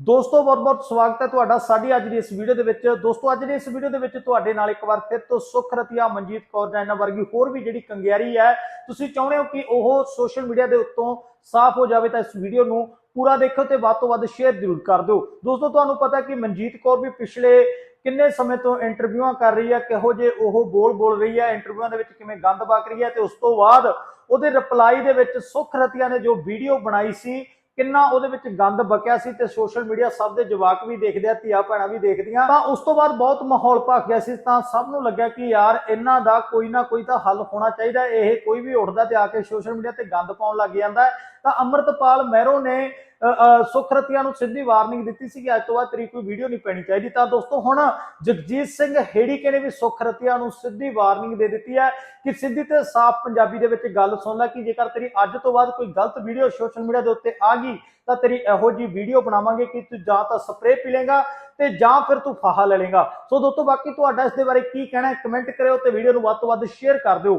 ਦੋਸਤੋ, ਬਹੁਤ-ਬਹੁਤ ਸਵਾਗਤ ਹੈ ਤੁਹਾਡਾ ਸਾਡੀ ਅੱਜ ਦੀ ਇਸ ਵੀਡੀਓ ਦੇ ਵਿੱਚ। ਦੋਸਤੋ, ਅੱਜ ਦੀ ਇਸ ਵੀਡੀਓ ਦੇ ਵਿੱਚ ਤੁਹਾਡੇ ਨਾਲ ਇੱਕ ਵਾਰ ਫਿਰ ਤੋਂ ਸੁਖ ਰਤੀਆ ਮਨਜੀਤ ਕੌਰ ਜਾਂ ਇਹਨਾਂ ਵਰਗੀ ਹੋਰ ਵੀ ਜਿਹੜੀ ਕੰਗਿਆਰੀ ਹੈ, ਤੁਸੀਂ ਚਾਹੁੰਦੇ ਹੋ ਕਿ ਉਹ ਸੋਸ਼ਲ ਮੀਡੀਆ ਦੇ ਉੱਤੋਂ ਸਾਫ਼ ਹੋ ਜਾਵੇ ਤਾਂ ਇਸ ਵੀਡੀਓ ਨੂੰ ਪੂਰਾ ਦੇਖੋ ਤੇ ਵੱਧ ਤੋਂ ਵੱਧ ਸ਼ੇਅਰ ਜ਼ਰੂਰ ਕਰ ਦਿਓ। ਦੋਸਤੋ, ਤੁਹਾਨੂੰ ਪਤਾ ਕਿ ਮਨਜੀਤ ਕੌਰ ਵੀ ਪਿਛਲੇ ਕਿੰਨੇ ਸਮੇਂ ਤੋਂ ਇੰਟਰਵਿਊਆਂ ਕਰ ਰਹੀ ਹੈ, ਕਿਹੋ ਜੇ ਉਹ ਬੋਲ ਬੋਲ ਰਹੀ ਹੈ ਇੰਟਰਵਿਊਆਂ ਦੇ ਵਿੱਚ ਕਿਵੇਂ ਗੰਦ ਬਕ ਰਹੀ ਹੈ ਤੇ ਉਸ ਤੋਂ ਬਾਅਦ ਉਹਦੇ ਰਿਪਲਾਈ ਦੇ ਵਿੱਚ ਸੁਖ ਰਤੀਆ ਨੇ ਜੋ ਵੀਡੀਓ ਬਣਾਈ ਸੀ ਕਿੰਨਾ ਉਹਦੇ ਵਿੱਚ ਗੰਦ ਬਕਿਆ ਸੀ ਤੇ ਸੋਸ਼ਲ ਮੀਡੀਆ ਸਭ ਦੇ ਜਵਾਕ ਵੀ ਦੇਖਦੇ ਆ, ਧੀਆ ਭੈਣਾਂ ਵੀ ਦੇਖਦੀਆਂ। ਤਾਂ ਉਸ ਤੋਂ ਬਾਅਦ ਬਹੁਤ ਮਾਹੌਲ ਭਖ ਗਿਆ ਸੀ, ਤਾਂ ਸਭ ਨੂੰ ਲੱਗਿਆ ਕਿ ਯਾਰ ਇਹਨਾਂ ਦਾ ਕੋਈ ਨਾ ਕੋਈ ਤਾਂ ਹੱਲ ਹੋਣਾ ਚਾਹੀਦਾ। ਇਹ ਕੋਈ ਵੀ ਉੱਠਦਾ ਤੇ ਆ ਕੇ ਸੋਸ਼ਲ ਮੀਡੀਆ ਤੇ ਗੰਦ ਪਾਉਣ ਲੱਗ ਜਾਂਦਾ। ਤਾਂ ਅਮਰਤਪਾਲ ਮਹਿਰੋ ਨੇ ਸੁਖਰਤੀਆਂ ਨੂੰ ਸਿੱਧੀ ਵਾਰਨਿੰਗ ਦਿੱਤੀ ਸੀ ਕਿ ਅੱਜ ਤੋਂ ਬਾਅਦ ਤੇਰੀ ਕੋਈ ਵੀਡੀਓ ਨਹੀਂ ਪੈਣੀ ਚਾਹੀਦੀ। ਤਾਂ ਦੋਸਤੋ, ਹੁਣ ਜਗਜੀਤ ਸਿੰਘ ਹੇੜੀਕੇ ਨੇ ਵੀ ਸੁਖਰਤੀਆਂ ਨੂੰ ਸਿੱਧੀ ਵਾਰਨਿੰਗ ਦੇ ਦਿੱਤੀ ਹੈ ਕਿ ਸਿੱਧੀ ਤੇ ਸਾਫ਼ ਪੰਜਾਬੀ ਦੇ ਵਿੱਚ ਗੱਲ ਸੁਣ ਲੈ ਕਿ ਜੇਕਰ ਤੇਰੀ ਅੱਜ ਤੋਂ ਬਾਅਦ ਕੋਈ ਗਲਤ ਵੀਡੀਓ ਸੋਸ਼ਲ ਮੀਡੀਆ ਦੇ ਉੱਤੇ ਆ ਗਈ, ਤਾਂ ਤੇਰੀ ਇਹੋ ਜੀ ਵੀਡੀਓ ਬਣਾਵਾਂਗੇ ਕਿ ਤੂੰ ਜਾਂ ਤਾਂ ਸਪਰੇਅ ਪੀ ਲੇਗਾ ਤੇ ਜਾਂ ਫਿਰ ਤੂੰ ਫਾਹਾ ਲੈ ਲੇਗਾ ਸੋ ਦੋਸਤੋ, ਬਾਕੀ ਤੁਹਾਡਾ ਇਸ ਦੇ ਬਾਰੇ ਕੀ ਕਹਿਣਾ ਹੈ, ਕਮੈਂਟ ਕਰਿਓ ਤੇ ਵੀਡੀਓ ਨੂੰ ਵੱਧ ਤੋਂ ਵੱਧ ਸ਼ੇਅਰ ਕਰ ਦਿਓ।